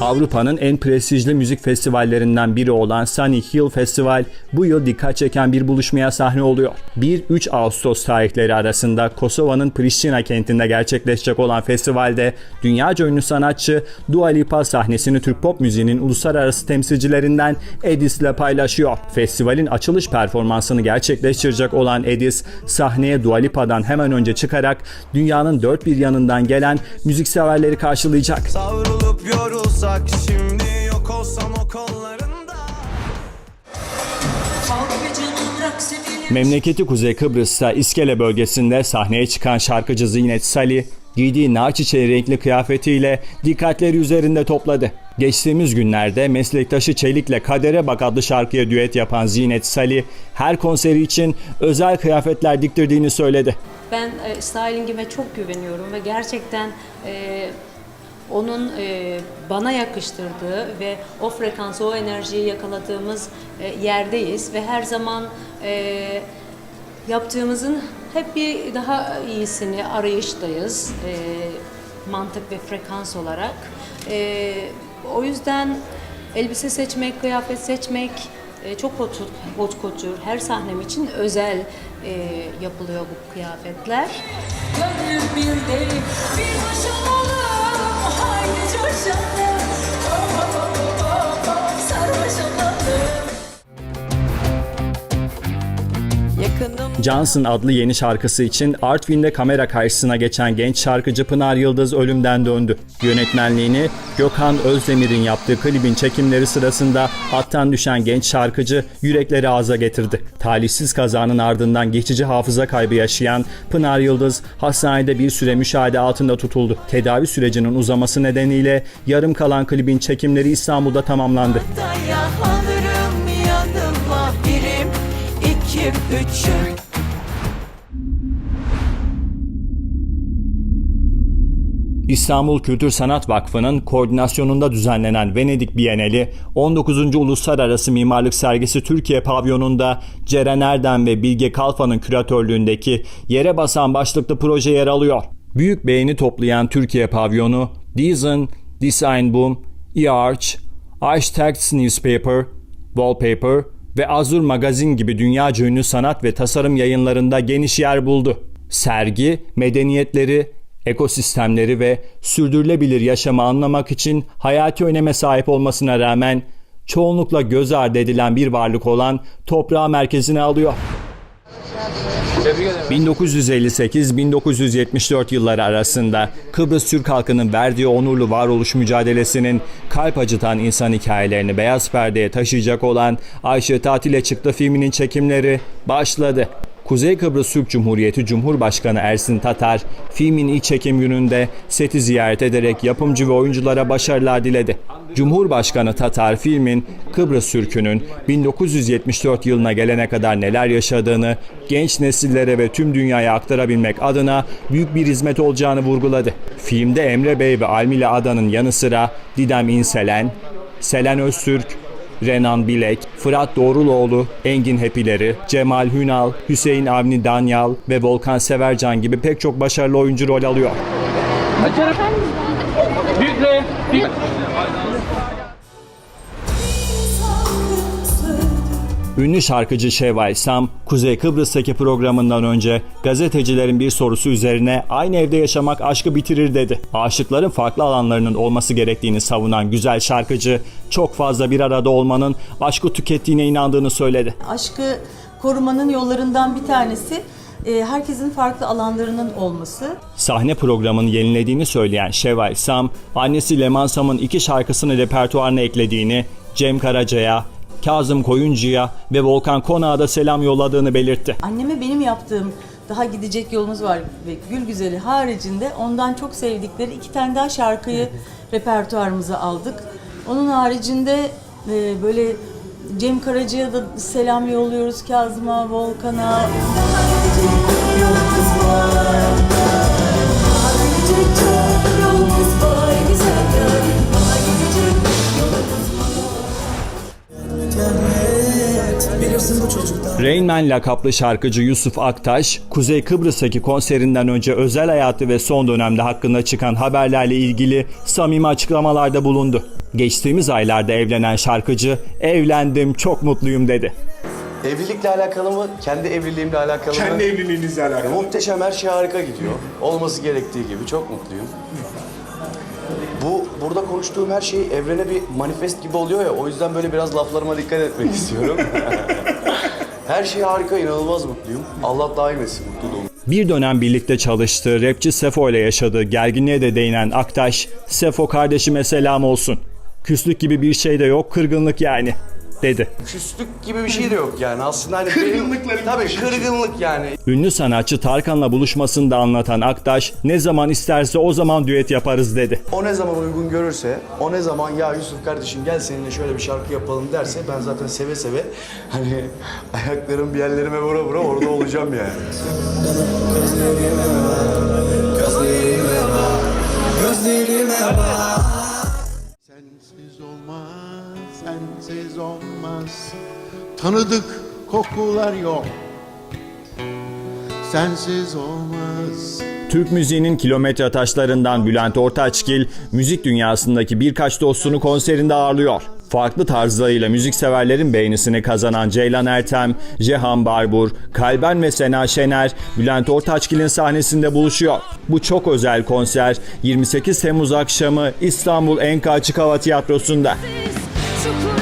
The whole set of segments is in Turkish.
Avrupa'nın en prestijli müzik festivallerinden biri olan Sunny Hill Festival bu yıl dikkat çeken bir buluşmaya sahne oluyor. 1-3 Ağustos tarihleri arasında Kosova'nın Priştina kentinde gerçekleşecek olan festivalde dünyaca ünlü sanatçı Dua Lipa sahnesini Türk pop müziğinin uluslararası temsilcilerinden Edis ile paylaşıyor. Festivalin açılış performansını gerçekleştirecek olan Edis sahneye Dua Lipa'dan hemen önce çıkarak dünyanın dört bir yanından gelen müzikseverleri karşılayacak. Savrulup yorulsak şimdi yok olsam o kollarında Kalk ve canım bırak sevelim. Memleketi Kuzey Kıbrıs'ta İskele bölgesinde sahneye çıkan şarkıcı Zinet Salih, giydiği nar çiçeği renkli kıyafetiyle dikkatleri üzerinde topladı. Geçtiğimiz günlerde meslektaşı Çelik'le Kadere Bak adlı şarkıya düet yapan Zinet Salih, her konseri için özel kıyafetler diktirdiğini söyledi. Ben e, stylingime çok güveniyorum ve gerçekten e, onun e, bana yakıştırdığı ve o frekansı, o enerjiyi yakaladığımız e, yerdeyiz ve her zaman e, yaptığımızın hep bir daha iyisini arayıştayız e, mantık ve frekans olarak. E, o yüzden elbise seçmek, kıyafet seçmek e, çok hot, couture. Her sahnem için özel e, yapılıyor bu kıyafetler. Gönlüm bir deli. Bir baş olalım. Haydi coşalım. Oh, oh, oh, oh, oh. Sarhoş olalım. Johnson adlı yeni şarkısı için Artvin'de kamera karşısına geçen genç şarkıcı Pınar Yıldız ölümden döndü. Yönetmenliğini Gökhan Özdemir'in yaptığı klibin çekimleri sırasında hattan düşen genç şarkıcı yürekleri ağza getirdi. Talihsiz kazanın ardından geçici hafıza kaybı yaşayan Pınar Yıldız hastanede bir süre müşahede altında tutuldu. Tedavi sürecinin uzaması nedeniyle yarım kalan klibin çekimleri İstanbul'da tamamlandı. Alırım ikim, üçüm. İstanbul Kültür Sanat Vakfı'nın koordinasyonunda düzenlenen Venedik Bienali 19. Uluslararası Mimarlık Sergisi Türkiye Pavyonunda Ceren Erdem ve Bilge Kalfa'nın küratörlüğündeki Yere Basan başlıklı proje yer alıyor. Büyük beğeni toplayan Türkiye Pavyonu, Dizen, Design Boom, E-Arch, Architects Newspaper, Wallpaper ve Azur Magazin gibi dünyaca ünlü sanat ve tasarım yayınlarında geniş yer buldu. Sergi, medeniyetleri, ekosistemleri ve sürdürülebilir yaşamı anlamak için hayati öneme sahip olmasına rağmen çoğunlukla göz ardı edilen bir varlık olan toprağı merkezine alıyor. 1958-1974 yılları arasında Kıbrıs Türk halkının verdiği onurlu varoluş mücadelesinin kalp acıtan insan hikayelerini beyaz perdeye taşıyacak olan Ayşe Tatile Çıktı filminin çekimleri başladı. Kuzey Kıbrıs Türk Cumhuriyeti Cumhurbaşkanı Ersin Tatar, filmin ilk çekim gününde seti ziyaret ederek yapımcı ve oyunculara başarılar diledi. Cumhurbaşkanı Tatar filmin Kıbrıs Türk'ünün 1974 yılına gelene kadar neler yaşadığını genç nesillere ve tüm dünyaya aktarabilmek adına büyük bir hizmet olacağını vurguladı. Filmde Emre Bey ve Almile Adan'ın yanı sıra Didem İnselen, Selen Öztürk, Renan Bilek, Fırat Doğruloğlu, Engin Hepileri, Cemal Hünal, Hüseyin Avni Danyal ve Volkan Severcan gibi pek çok başarılı oyuncu rol alıyor. Büyükle, büyük. Ünlü şarkıcı Şevval Sam, Kuzey Kıbrıs'taki programından önce gazetecilerin bir sorusu üzerine aynı evde yaşamak aşkı bitirir dedi. Aşıkların farklı alanlarının olması gerektiğini savunan güzel şarkıcı, çok fazla bir arada olmanın aşkı tükettiğine inandığını söyledi. aşkı korumanın yollarından bir tanesi e, herkesin farklı alanlarının olması. Sahne programını yenilediğini söyleyen Şevval Sam, annesi Leman Sam'ın iki şarkısını repertuarına eklediğini, Cem Karaca'ya, Kazım Koyuncu'ya ve Volkan Konak'a da selam yolladığını belirtti. Anneme benim yaptığım daha gidecek yolumuz var ve Gül Güzeli haricinde ondan çok sevdikleri iki tane daha şarkıyı repertuarımıza aldık. Onun haricinde e, böyle Cem Karaca'ya da selam yolluyoruz Kazım'a, Volkan'a. Gelirsin bu çocuktan. Rain Man lakaplı şarkıcı Yusuf Aktaş, Kuzey Kıbrıs'taki konserinden önce özel hayatı ve son dönemde hakkında çıkan haberlerle ilgili samimi açıklamalarda bulundu. Geçtiğimiz aylarda evlenen şarkıcı, evlendim çok mutluyum dedi. Evlilikle alakalı mı? Kendi evliliğimle alakalı mı? Kendi evliliğinizle alakalı. Muhteşem her şey harika gidiyor. Olması gerektiği gibi çok mutluyum. Bu burada konuştuğum her şey evrene bir manifest gibi oluyor ya o yüzden böyle biraz laflarıma dikkat etmek istiyorum. her şey harika, inanılmaz mutluyum. Allah daim etsin mutluluğumu. Bir dönem birlikte çalıştığı rapçi Sefo ile yaşadığı gerginliğe de değinen Aktaş, Sefo kardeşime selam olsun. Küslük gibi bir şey de yok, kırgınlık yani, dedi. Küslük gibi bir şey de yok yani aslında hani Kırgınlıkların benim, tabii şey. kırgınlık yani. Ünlü sanatçı Tarkan'la buluşmasını da anlatan Aktaş, ne zaman isterse o zaman düet yaparız dedi. O ne zaman uygun görürse, o ne zaman ya Yusuf kardeşim gel seninle şöyle bir şarkı yapalım derse ben zaten seve seve hani ayaklarım bir yerlerime vura vura orada olacağım yani. Gözlerime bak. Sensiz Tanıdık kokular yok. Sensiz olmaz. Türk müziğinin kilometre taşlarından Bülent Ortaçgil, müzik dünyasındaki birkaç dostunu konserinde ağırlıyor. Farklı tarzlarıyla müzikseverlerin beğenisini kazanan Ceylan Ertem, Cehan Barbur, Kalben ve Sena Şener, Bülent Ortaçgil'in sahnesinde buluşuyor. Bu çok özel konser 28 Temmuz akşamı İstanbul Enka Açık Hava Tiyatrosu'nda. Çukura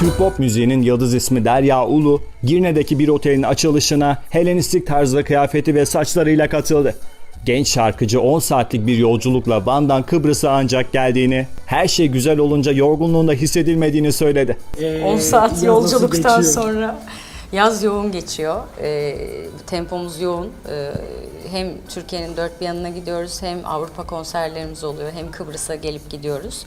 Türk pop müziğinin yıldız ismi Derya Ulu, Girne'deki bir otelin açılışına Helenistik tarzda kıyafeti ve saçlarıyla katıldı. Genç şarkıcı 10 saatlik bir yolculukla Van'dan Kıbrıs'a ancak geldiğini, her şey güzel olunca yorgunluğunda hissedilmediğini söyledi. 10 saat yolculuktan sonra yaz yoğun geçiyor. Ee, tempomuz yoğun. Ee, hem Türkiye'nin dört bir yanına gidiyoruz hem Avrupa konserlerimiz oluyor hem Kıbrıs'a gelip gidiyoruz.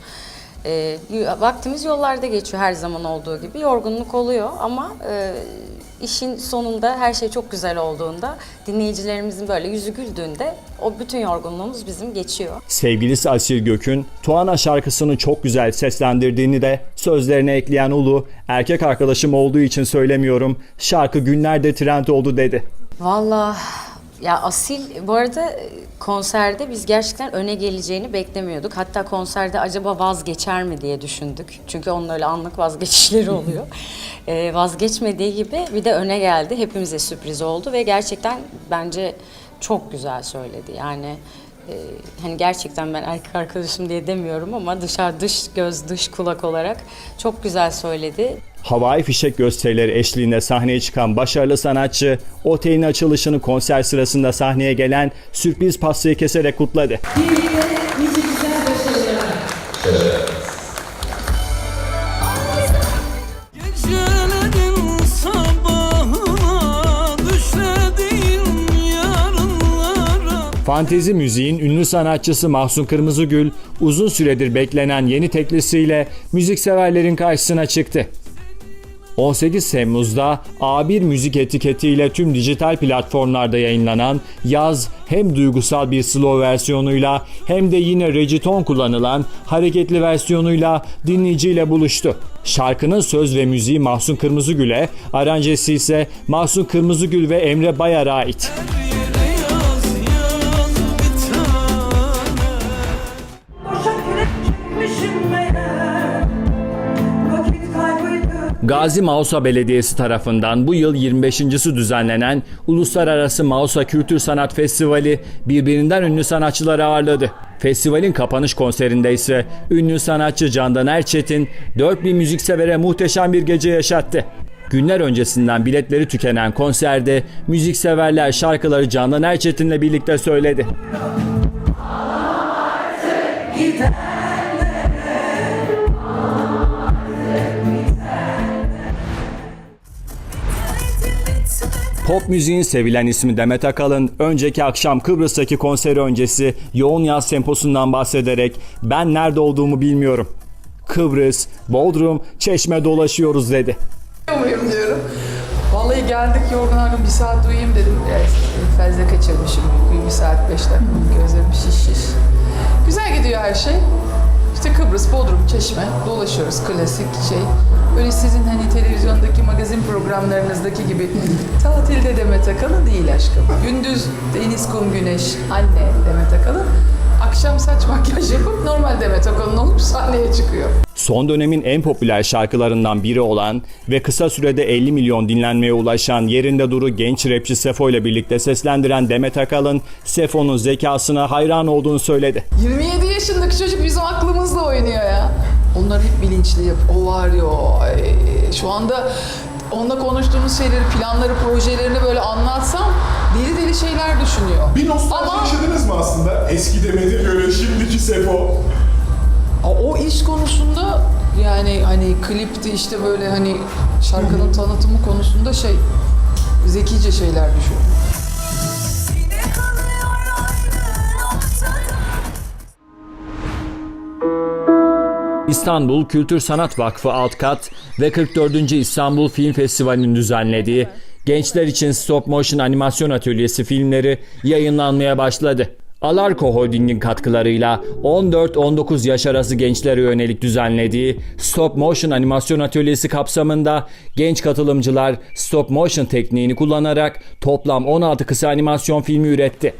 Ee, vaktimiz yollarda geçiyor her zaman olduğu gibi. Yorgunluk oluyor ama e, işin sonunda her şey çok güzel olduğunda dinleyicilerimizin böyle yüzü güldüğünde o bütün yorgunluğumuz bizim geçiyor. Sevgilisi Asil Gök'ün Tuana şarkısını çok güzel seslendirdiğini de sözlerine ekleyen Ulu, erkek arkadaşım olduğu için söylemiyorum, şarkı günlerde trend oldu dedi. Vallahi ya Asil bu arada e, konserde biz gerçekten öne geleceğini beklemiyorduk. Hatta konserde acaba vazgeçer mi diye düşündük. Çünkü onun öyle anlık vazgeçişleri oluyor. Ee, vazgeçmediği gibi bir de öne geldi. Hepimize sürpriz oldu ve gerçekten bence çok güzel söyledi. Yani e, hani gerçekten ben erkek arkadaşım diye demiyorum ama dışarı dış göz dış kulak olarak çok güzel söyledi. Havai fişek gösterileri eşliğinde sahneye çıkan başarılı sanatçı, otelin açılışını konser sırasında sahneye gelen sürpriz pastayı keserek kutladı. Fantezi müziğin ünlü sanatçısı Mahsun Kırmızıgül, uzun süredir beklenen yeni teklisiyle müzikseverlerin karşısına çıktı. 18 Temmuz'da A1 müzik etiketiyle tüm dijital platformlarda yayınlanan Yaz hem duygusal bir slow versiyonuyla hem de yine regiton kullanılan hareketli versiyonuyla dinleyiciyle buluştu. Şarkının söz ve müziği Mahsun Kırmızıgül'e, aranjesi ise Mahsun Kırmızıgül ve Emre Bayar'a ait. yere Gazi Mausa Belediyesi tarafından bu yıl 25.si düzenlenen Uluslararası Mausa Kültür Sanat Festivali birbirinden ünlü sanatçıları ağırladı. Festivalin kapanış konserinde ise ünlü sanatçı Candan Erçetin 4000 müziksevere muhteşem bir gece yaşattı. Günler öncesinden biletleri tükenen konserde müzikseverler şarkıları Candan Erçetin'le birlikte söyledi. Pop müziğin sevilen ismi Demet Akalın önceki akşam Kıbrıs'taki konseri öncesi yoğun yaz temposundan bahsederek ben nerede olduğumu bilmiyorum. Kıbrıs, Bodrum, Çeşme dolaşıyoruz dedi. muyum diyorum. Vallahi geldik yorgun argın bir saat uyuyayım dedim. Fazla kaçırmışım uykuyu bir saat beş dakika gözlerim şiş şiş. Güzel gidiyor her şey. İşte Kıbrıs, Bodrum, Çeşme dolaşıyoruz klasik şey. Öyle sizin hani televizyondaki magazin programlarınızdaki gibi tatilde Demet Akalın değil aşkım. Gündüz deniz, kum, güneş, anne Demet Akalın. Akşam saç makyaj yapıp normal Demet Akalın olup sahneye çıkıyor. Son dönemin en popüler şarkılarından biri olan ve kısa sürede 50 milyon dinlenmeye ulaşan Yerinde Duru genç rapçi Sefo ile birlikte seslendiren Demet Akalın, Sefo'nun zekasına hayran olduğunu söyledi. 27 yaşındaki çocuk bizim aklımızla oynuyor ya. Onlar hep bilinçli. yap- O var ya ay, şu anda onunla konuştuğumuz şeyleri, planları, projelerini böyle anlatsam deli deli şeyler düşünüyor. Bir nostalji Ama- yaşadınız mı aslında? Eski Demet'e göre şimdiki Sefo. O iş konusunda yani hani klipti işte böyle hani şarkının tanıtımı konusunda şey zekice şeyler düşün. İstanbul Kültür Sanat Vakfı Alt Kat ve 44. İstanbul Film Festivali'nin düzenlediği Gençler için Stop Motion Animasyon Atölyesi filmleri yayınlanmaya başladı. Alarko Holding'in katkılarıyla 14-19 yaş arası gençlere yönelik düzenlediği Stop Motion Animasyon Atölyesi kapsamında genç katılımcılar stop motion tekniğini kullanarak toplam 16 kısa animasyon filmi üretti.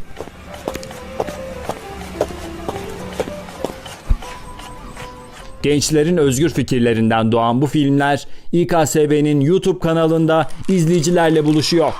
Gençlerin özgür fikirlerinden doğan bu filmler İKSV'nin YouTube kanalında izleyicilerle buluşuyor.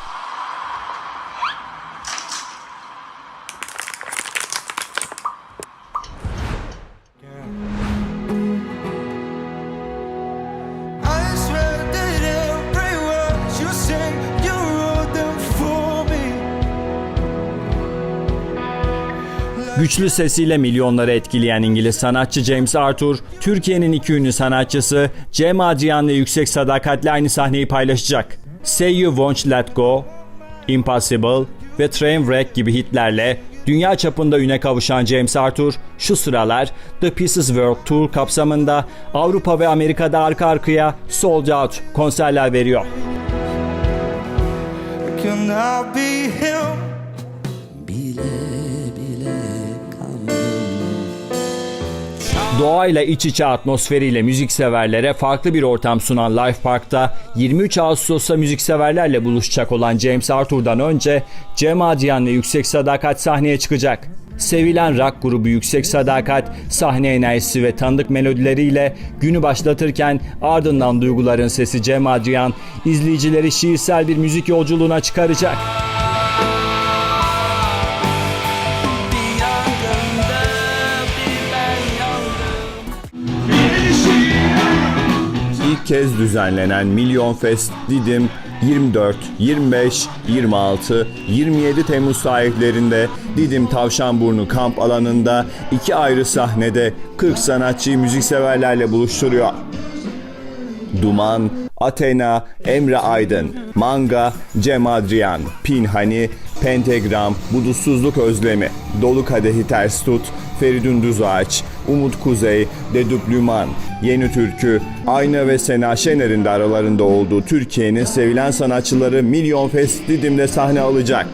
Güçlü sesiyle milyonları etkileyen İngiliz sanatçı James Arthur, Türkiye'nin iki ünlü sanatçısı Cem Adrian'la yüksek sadakatle aynı sahneyi paylaşacak. Say You Won't Let Go, Impossible ve Trainwreck gibi hitlerle dünya çapında üne kavuşan James Arthur şu sıralar The Pieces World Tour kapsamında Avrupa ve Amerika'da arka arkaya sold out konserler veriyor. Can I be him? Doğayla iç içe atmosferiyle müzikseverlere farklı bir ortam sunan Life Park'ta 23 Ağustos'ta müzikseverlerle buluşacak olan James Arthur'dan önce Cem Adrian'la Yüksek Sadakat sahneye çıkacak. Sevilen rock grubu Yüksek Sadakat sahne enerjisi ve tanıdık melodileriyle günü başlatırken ardından duyguların sesi Cem Adrian izleyicileri şiirsel bir müzik yolculuğuna çıkaracak. İlk kez düzenlenen Milyon Fest Didim 24, 25, 26, 27 Temmuz tarihlerinde Didim Tavşanburnu kamp alanında iki ayrı sahnede 40 sanatçıyı müzikseverlerle buluşturuyor. Duman, Athena, Emre Aydın, Manga, Cem Adrian, Pinhani, Pentagram, Budutsuzluk Özlemi, Dolu Kadehi Ters Tut, Feridun Düzağaç, Umut Kuzey, Dedüplüman, Yeni Türkü, Ayna ve Sena Şener'in de aralarında olduğu Türkiye'nin sevilen sanatçıları Milyon Fest Didim'de sahne alacak.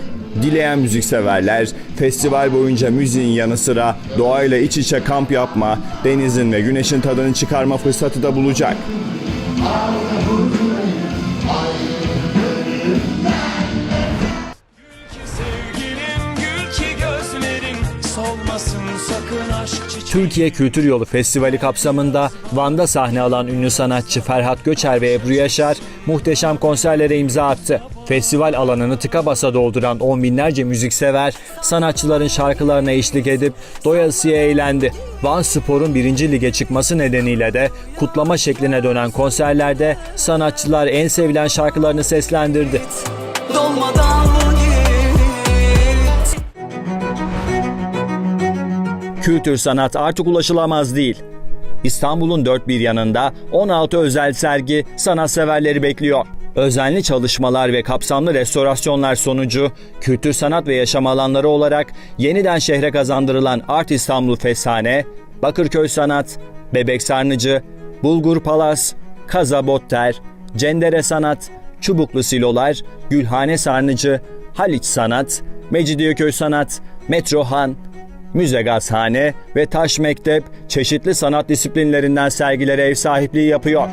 Dileyen müzikseverler festival boyunca müziğin yanı sıra doğayla iç içe kamp yapma, denizin ve güneşin tadını çıkarma fırsatı da bulacak. Sevgilim Türkiye Kültür Yolu Festivali kapsamında Van'da sahne alan ünlü sanatçı Ferhat Göçer ve Ebru Yaşar muhteşem konserlere imza attı. Festival alanını tıka basa dolduran on binlerce müziksever sanatçıların şarkılarına eşlik edip doyasıya eğlendi. Van Spor'un birinci lige çıkması nedeniyle de kutlama şekline dönen konserlerde sanatçılar en sevilen şarkılarını seslendirdi. Dolmadan Kültür sanat artık ulaşılamaz değil. İstanbul'un dört bir yanında 16 özel sergi sanatseverleri bekliyor. Özenli çalışmalar ve kapsamlı restorasyonlar sonucu kültür sanat ve yaşam alanları olarak yeniden şehre kazandırılan Art İstanbul Festhane, Bakırköy Sanat, Bebek Sarnıcı, Bulgur Palas, Kaza Botter, Cendere Sanat, Çubuklu Silolar, Gülhane Sarnıcı, Haliç Sanat, Mecidiyeköy Sanat, Metrohan, Müze Gazhane ve Taş Mektep çeşitli sanat disiplinlerinden sergilere ev sahipliği yapıyor.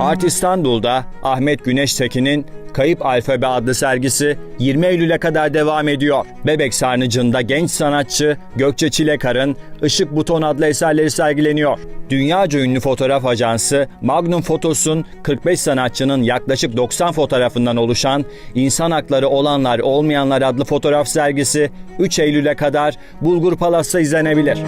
Art İstanbul'da Ahmet Güneştekin'in Kayıp Alfabe adlı sergisi 20 Eylül'e kadar devam ediyor. Bebek Sarnıcı'nda genç sanatçı Gökçe Çilekar'ın Işık Buton adlı eserleri sergileniyor. Dünyaca ünlü fotoğraf ajansı Magnum Photos'un 45 sanatçının yaklaşık 90 fotoğrafından oluşan İnsan Hakları Olanlar Olmayanlar adlı fotoğraf sergisi 3 Eylül'e kadar Bulgur Palas'ta izlenebilir.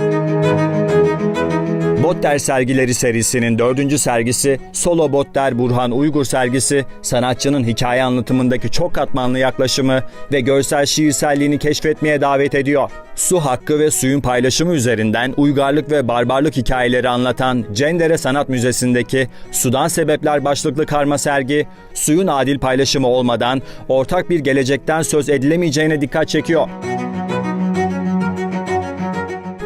Botter sergileri serisinin dördüncü sergisi Solo Botter Burhan Uygur sergisi sanatçının hikaye anlatımındaki çok katmanlı yaklaşımı ve görsel şiirselliğini keşfetmeye davet ediyor. Su hakkı ve suyun paylaşımı üzerinden uygarlık ve barbarlık hikayeleri anlatan Cendere Sanat Müzesi'ndeki Sudan Sebepler başlıklı karma sergi, suyun adil paylaşımı olmadan ortak bir gelecekten söz edilemeyeceğine dikkat çekiyor.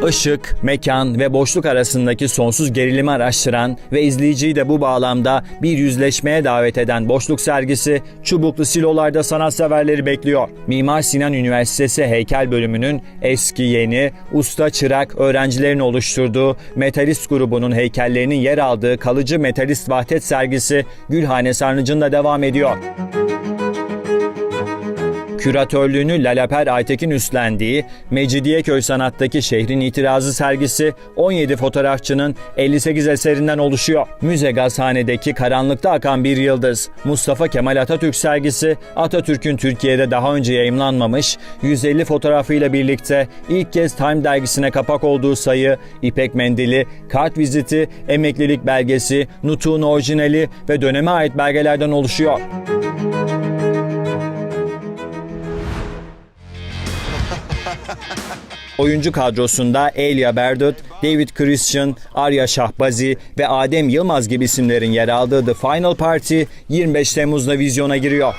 Işık, mekan ve boşluk arasındaki sonsuz gerilimi araştıran ve izleyiciyi de bu bağlamda bir yüzleşmeye davet eden boşluk sergisi Çubuklu Silolar'da sanatseverleri bekliyor. Mimar Sinan Üniversitesi Heykel Bölümünün eski yeni, usta çırak öğrencilerin oluşturduğu Metalist grubunun heykellerinin yer aldığı kalıcı Metalist Vahdet sergisi Gülhane Sarnıcı'nda devam ediyor. Küratörlüğünü Lalaper Aytekin üstlendiği Mecidiyeköy Sanat'taki şehrin itirazı sergisi 17 fotoğrafçının 58 eserinden oluşuyor. Müze Gazhane'deki Karanlıkta Akan Bir Yıldız, Mustafa Kemal Atatürk sergisi Atatürk'ün Türkiye'de daha önce yayımlanmamış 150 fotoğrafıyla birlikte ilk kez Time dergisine kapak olduğu sayı, İpek Mendili, kart viziti, emeklilik belgesi, nutuğun orijinali ve döneme ait belgelerden oluşuyor. Oyuncu kadrosunda Elia Berdut, David Christian, Arya Şahbazi ve Adem Yılmaz gibi isimlerin yer aldığı The Final Party 25 Temmuz'da vizyona giriyor.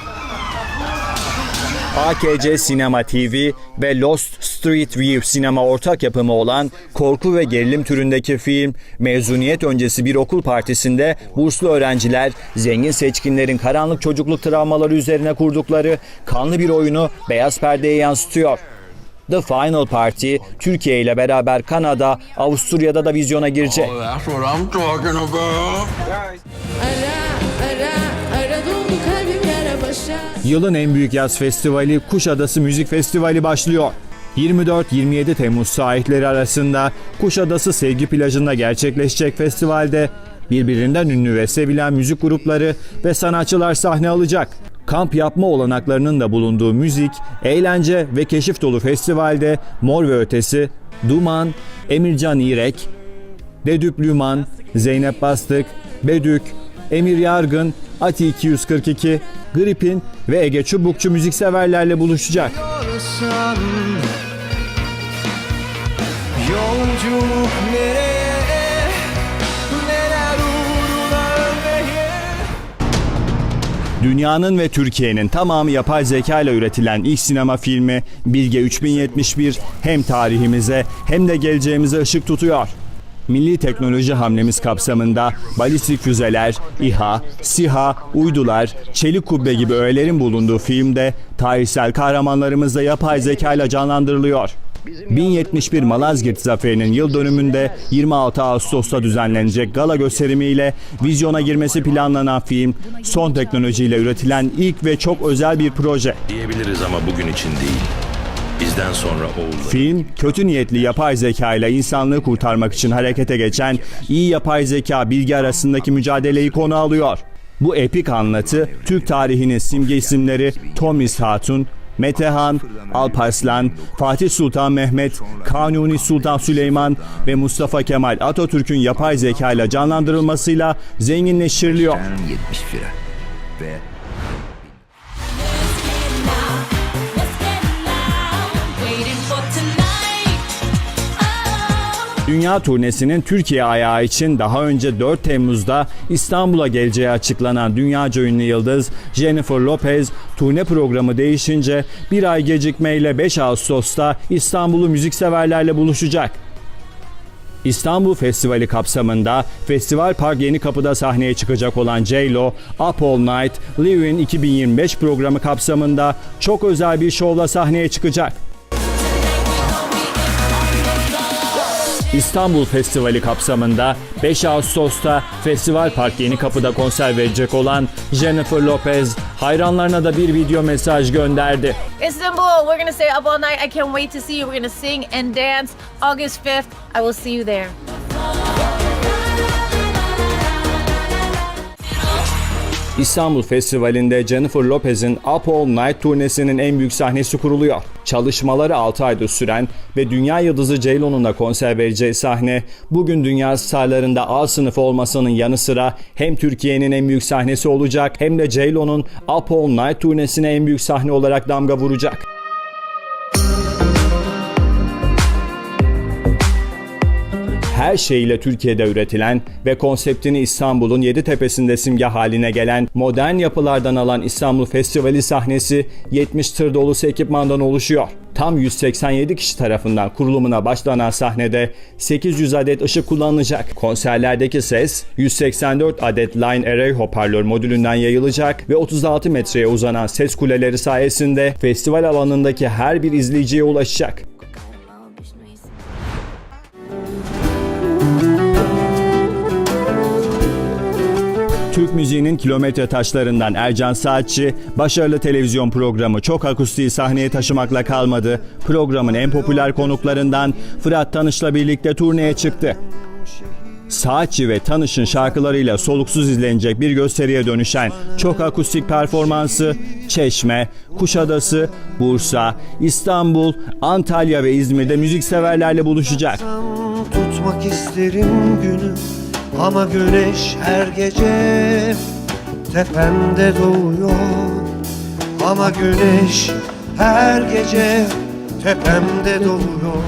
AKC Sinema TV ve Lost Street View sinema ortak yapımı olan korku ve gerilim türündeki film, mezuniyet öncesi bir okul partisinde burslu öğrenciler, zengin seçkinlerin karanlık çocukluk travmaları üzerine kurdukları kanlı bir oyunu beyaz perdeye yansıtıyor. The Final Party, Türkiye ile beraber Kanada, Avusturya'da da vizyona girecek. Başa Yılın en büyük yaz festivali Kuşadası Müzik Festivali başlıyor. 24-27 Temmuz sahipleri arasında Kuşadası Sevgi Plajı'nda gerçekleşecek festivalde birbirinden ünlü ve sevilen müzik grupları ve sanatçılar sahne alacak. Kamp yapma olanaklarının da bulunduğu müzik, eğlence ve keşif dolu festivalde Mor ve Ötesi, Duman, Emircan İrek, Dedüp Lüman, Zeynep Bastık, Bedük, Emir Yargın, Ati 242, Gripin ve Ege Çubukçu müzikseverlerle buluşacak. Olsan Dünyanın ve Türkiye'nin tamamı yapay zeka ile üretilen ilk sinema filmi Bilge 3071 hem tarihimize hem de geleceğimize ışık tutuyor. Milli teknoloji hamlemiz kapsamında balistik füzeler, İHA, SİHA, uydular, çelik kubbe gibi öğelerin bulunduğu filmde tarihsel kahramanlarımız da yapay zeka ile canlandırılıyor. 1071 Malazgirt Zaferi'nin yıl dönümünde 26 Ağustos'ta düzenlenecek gala gösterimiyle vizyona girmesi planlanan film, son teknolojiyle üretilen ilk ve çok özel bir proje. diyebiliriz ama bugün için değil. Bizden sonra oğulları. Film, kötü niyetli yapay zeka ile insanlığı kurtarmak için harekete geçen iyi yapay zeka bilgi arasındaki mücadeleyi konu alıyor. Bu epik anlatı, Türk tarihinin simge isimleri Tomis Hatun, Metehan, Alparslan, Fatih Sultan Mehmet, Kanuni Sultan Süleyman ve Mustafa Kemal Atatürk'ün yapay zeka ile canlandırılmasıyla zenginleştiriliyor. 71'e ve Dünya turnesinin Türkiye ayağı için daha önce 4 Temmuz'da İstanbul'a geleceği açıklanan dünyaca ünlü yıldız Jennifer Lopez turne programı değişince bir ay gecikmeyle 5 Ağustos'ta İstanbul'u müzikseverlerle buluşacak. İstanbul Festivali kapsamında Festival Park Yeni Kapı'da sahneye çıkacak olan J-Lo, Up All Night, Live In 2025 programı kapsamında çok özel bir şovla sahneye çıkacak. İstanbul Festivali kapsamında 5 Ağustos'ta Festival Park Yeni Kapı'da konser verecek olan Jennifer Lopez hayranlarına da bir video mesaj gönderdi. Istanbul, we're gonna stay up all night. I can't wait to see you. We're gonna sing and dance. August 5th, I will see you there. İstanbul Festivali'nde Jennifer Lopez'in Up All Night turnesinin en büyük sahnesi kuruluyor. Çalışmaları 6 aydır süren ve dünya yıldızı J.Lo'nun da konser vereceği sahne bugün dünya starlarında A sınıfı olmasının yanı sıra hem Türkiye'nin en büyük sahnesi olacak hem de J.Lo'nun Up All Night turnesine en büyük sahne olarak damga vuracak. Her şeyiyle Türkiye'de üretilen ve konseptini İstanbul'un yedi tepesinde simge haline gelen modern yapılardan alan İstanbul Festivali sahnesi 70 tır dolusu ekipmandan oluşuyor. Tam 187 kişi tarafından kurulumuna başlanan sahnede 800 adet ışık kullanılacak. Konserlerdeki ses 184 adet Line Array hoparlör modülünden yayılacak ve 36 metreye uzanan ses kuleleri sayesinde festival alanındaki her bir izleyiciye ulaşacak. Türk müziğinin kilometre taşlarından Ercan Saatçi, başarılı televizyon programı Çok Akustiği sahneye taşımakla kalmadı. Programın en popüler konuklarından Fırat Tanış'la birlikte turneye çıktı. Saatçi ve Tanış'ın şarkılarıyla soluksuz izlenecek bir gösteriye dönüşen çok akustik performansı Çeşme, Kuşadası, Bursa, İstanbul, Antalya ve İzmir'de müzikseverlerle buluşacak. Tutmak isterim günü ama güneş her gece tepemde doğuyor. Ama güneş her gece tepemde doğuyor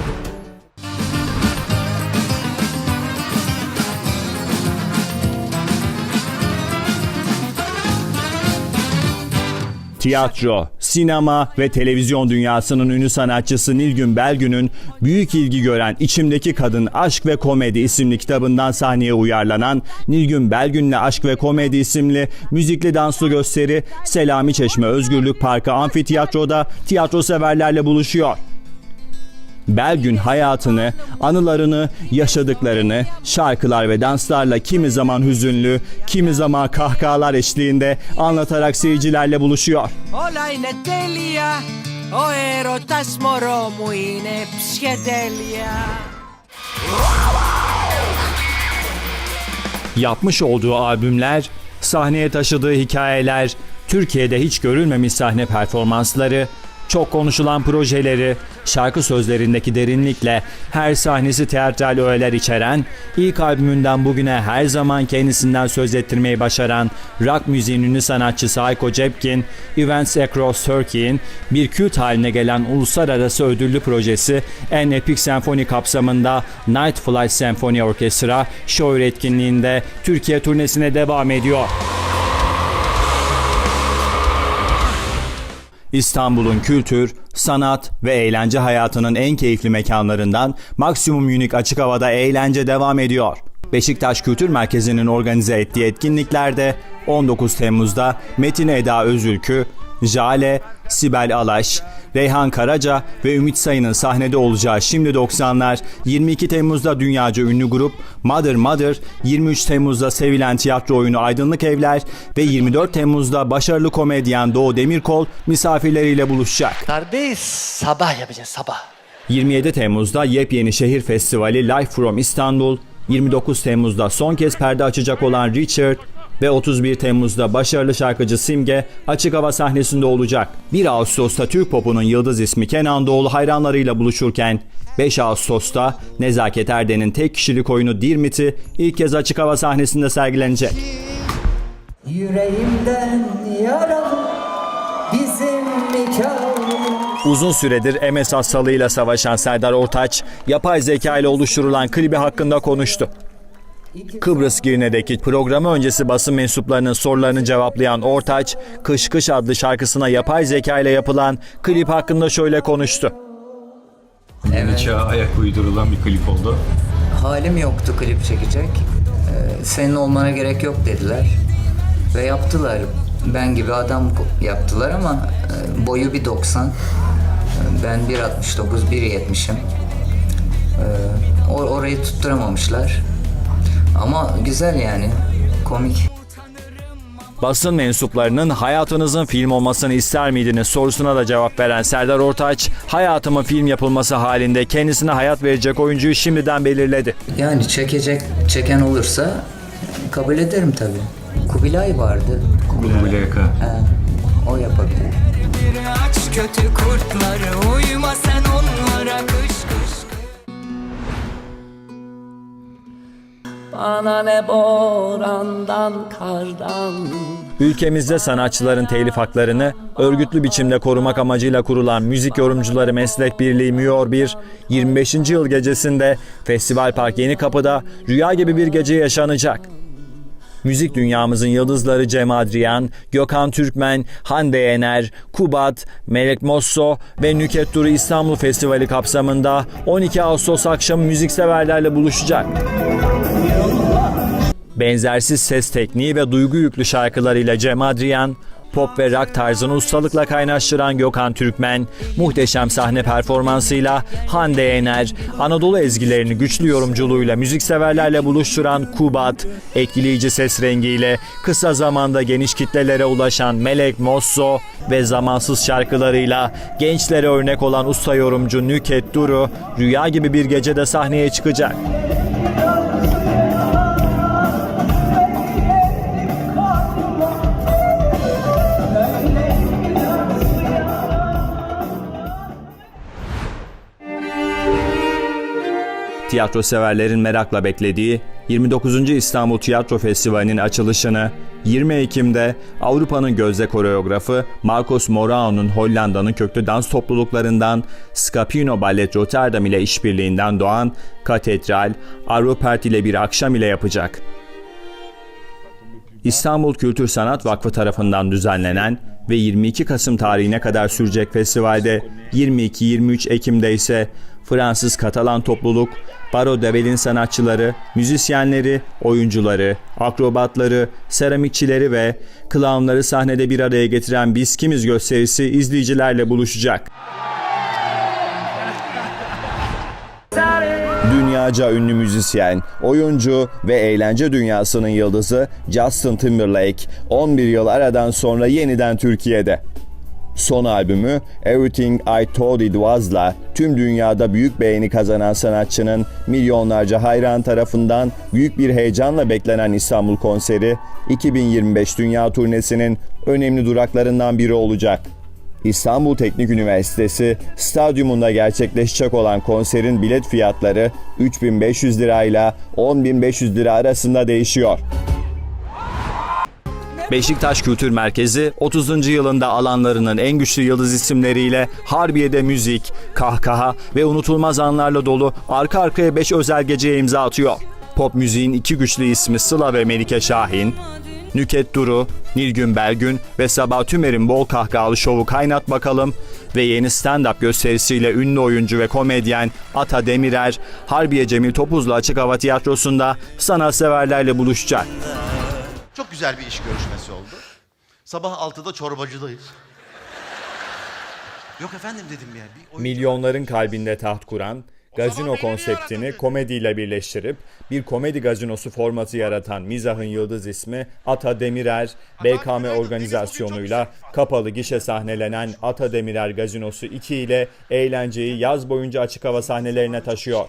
Tiyatro, sinema ve televizyon dünyasının ünlü sanatçısı Nilgün Belgün'ün büyük ilgi gören İçimdeki Kadın Aşk ve Komedi isimli kitabından sahneye uyarlanan Nilgün Belgün'le Aşk ve Komedi isimli müzikli danslı gösteri Selami Çeşme Özgürlük Parkı Amfitiyatro'da tiyatro severlerle buluşuyor. Belgün hayatını, anılarını, yaşadıklarını şarkılar ve danslarla kimi zaman hüzünlü, kimi zaman kahkahalar eşliğinde anlatarak seyircilerle buluşuyor. Yapmış olduğu albümler, sahneye taşıdığı hikayeler, Türkiye'de hiç görülmemiş sahne performansları, çok konuşulan projeleri, şarkı sözlerindeki derinlikle her sahnesi teatral öğeler içeren, ilk albümünden bugüne her zaman kendisinden söz ettirmeyi başaran rock müziğin ünlü sanatçısı Hayko Cepkin, Events Across Turkey'in bir kült haline gelen uluslararası ödüllü projesi En Epic Senfoni kapsamında Night Flight Senfoni Orkestra show etkinliğinde Türkiye turnesine devam ediyor. İstanbul'un kültür, sanat ve eğlence hayatının en keyifli mekanlarından Maksimum Unique Açık Hava'da eğlence devam ediyor. Beşiktaş Kültür Merkezi'nin organize ettiği etkinliklerde 19 Temmuz'da Metin Eda Özülkü, Jale, Sibel Alaş, Reyhan Karaca ve Ümit Sayın'ın sahnede olacağı Şimdi 90'lar, 22 Temmuz'da dünyaca ünlü grup Mother Mother, 23 Temmuz'da sevilen tiyatro oyunu Aydınlık Evler ve 24 Temmuz'da başarılı komedyen Doğu Demirkol misafirleriyle buluşacak. Darbe sabah yapacağız sabah 27 Temmuz'da yepyeni şehir festivali Live from İstanbul, 29 Temmuz'da son kez perde açacak olan Richard ve 31 Temmuz'da başarılı şarkıcı Simge açık hava sahnesinde olacak. 1 Ağustos'ta Türk popunun yıldız ismi Kenan Doğulu hayranlarıyla buluşurken 5 Ağustos'ta Nezaket Erden'in tek kişilik oyunu Dirmit'i ilk kez açık hava sahnesinde sergilenecek. Yüreğimden yaralı Bizim nikahımız Uzun süredir MS hastalığıyla savaşan Serdar Ortaç, yapay zeka ile oluşturulan klibi hakkında konuştu. Kıbrıs Girne'deki programı öncesi basın mensuplarının sorularını cevaplayan Ortaç, Kış Kış adlı şarkısına yapay zeka ile yapılan klip hakkında şöyle konuştu. Yeni çağa ayak uydurulan bir klip oldu. Halim yoktu klip çekecek Ee, Senin olmana gerek yok dediler Ve yaptılar Ben gibi adam yaptılar ama e, Boyu bir 90 Ben 1.69 1.70'im Ee, or- orayı tutturamamışlar. Ama güzel yani. Komik. Basın mensuplarının hayatınızın film olmasını ister miydiniz sorusuna da cevap veren Serdar Ortaç, hayatımın film yapılması halinde kendisine hayat verecek oyuncuyu şimdiden belirledi. Yani çekecek, çeken olursa kabul ederim tabii. Kubilay vardı. Kubilay Aka. He, o yapabilir. Aç kötü kurtları uyma sen onlara kış Bana ne borandan kardan Ülkemizde sanatçıların telif haklarını örgütlü biçimde korumak amacıyla kurulan Müzik Yorumcuları Meslek Birliği MÜYOR 1, 25. yıl gecesinde Festival Park Yeni Kapı'da rüya gibi bir gece yaşanacak. Müzik dünyamızın yıldızları Cem Adrian, Gökhan Türkmen, Hande Yener, Kubat, Melek Mosso ve Nüket Duru İstanbul Festivali kapsamında 12 Ağustos akşamı müzikseverlerle buluşacak. Benzersiz ses tekniği ve duygu yüklü şarkılarıyla Cem Adrian, pop ve rock tarzını ustalıkla kaynaştıran Gökhan Türkmen, muhteşem sahne performansıyla Hande Yener, Anadolu ezgilerini güçlü yorumculuğuyla müzikseverlerle buluşturan Kubat, etkileyici ses rengiyle kısa zamanda geniş kitlelere ulaşan Melek Mosso ve zamansız şarkılarıyla gençlere örnek olan usta yorumcu Nüket Duru, rüya gibi bir gecede sahneye çıkacak. Tiyatro severlerin merakla beklediği 29. İstanbul Tiyatro Festivali'nin açılışını 20 Ekim'de Avrupa'nın gözde koreografı Marcos Morao'nun Hollanda'nın köklü dans topluluklarından Scapino Ballet Rotterdam ile işbirliğinden doğan Katedral, Arropert ile bir akşam ile yapacak. İstanbul Kültür Sanat Vakfı tarafından düzenlenen ve 22 Kasım tarihine kadar sürecek festivalde 22-23 Ekim'de ise Fransız Katalan topluluk, Baro Devel'in sanatçıları, müzisyenleri, oyuncuları, akrobatları, seramikçileri ve klavnları sahnede bir araya getiren Biz Kimiz gösterisi izleyicilerle buluşacak. Dünyaca ünlü müzisyen, oyuncu ve eğlence dünyasının yıldızı Justin Timberlake 11 yıl aradan sonra yeniden Türkiye'de. Son albümü Everything I Thought It Was'la tüm dünyada büyük beğeni kazanan sanatçının milyonlarca hayran tarafından büyük bir heyecanla beklenen İstanbul konseri 2025 dünya turnesinin önemli duraklarından biri olacak. İstanbul Teknik Üniversitesi stadyumunda gerçekleşecek olan konserin bilet fiyatları 3500 lirayla 10500 lira arasında değişiyor. Beşiktaş Kültür Merkezi 30. yılında alanlarının en güçlü yıldız isimleriyle Harbiye'de müzik, kahkaha ve unutulmaz anlarla dolu arka arkaya 5 özel geceye imza atıyor. Pop müziğin iki güçlü ismi Sıla ve Melike Şahin, Nüket Duru, Nilgün Belgün ve Sabah Tümer'in bol kahkahalı şovu Kaynat Bakalım ve yeni stand-up gösterisiyle ünlü oyuncu ve komedyen Ata Demirer, Harbiye Cemil Topuzlu Açık Hava Tiyatrosu'nda sanatseverlerle buluşacak. Çok güzel bir iş görüşmesi oldu. Sabah 6'da çorbacıdayız. Yok efendim dedim ya. Bir Milyonların kalbinde taht kuran, gazino konseptini komediyle birleştirip bir komedi gazinosu formatı yaratan Mizah'ın yıldız ismi Ata Demirer, BKM organizasyonuyla kapalı gişe sahnelenen Ata Demirer Gazinosu 2 ile eğlenceyi yaz boyunca açık hava sahnelerine taşıyor.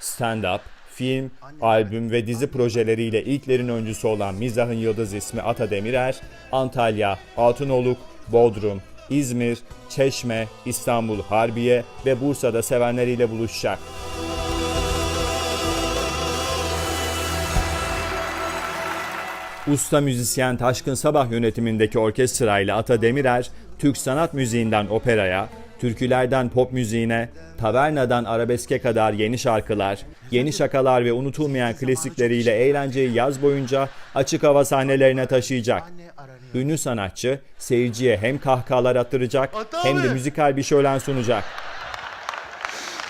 Stand-up, film, albüm ve dizi projeleriyle ilklerin öncüsü olan Mizah'ın yıldız ismi Ata Demirer, Antalya, Altınoluk, Bodrum, İzmir, Çeşme, İstanbul, Harbiye ve Bursa'da sevenleriyle buluşacak. Usta müzisyen Taşkın Sabah yönetimindeki orkestrayla Ata Demirer, Türk sanat müziğinden operaya, türkülerden pop müziğine, tavernadan arabeske kadar yeni şarkılar, yeni şakalar ve unutulmayan klasikleriyle eğlenceyi yaz boyunca açık hava sahnelerine taşıyacak. Ünlü sanatçı seyirciye hem kahkahalar attıracak hem de müzikal bir şölen sunacak.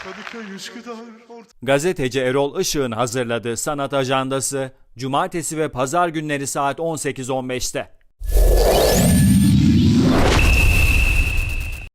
Kadıköy, Üsküdar, Orta- Gazeteci Erol Işık'ın hazırladığı sanat ajandası Cumartesi ve Pazar günleri saat 18.15'te.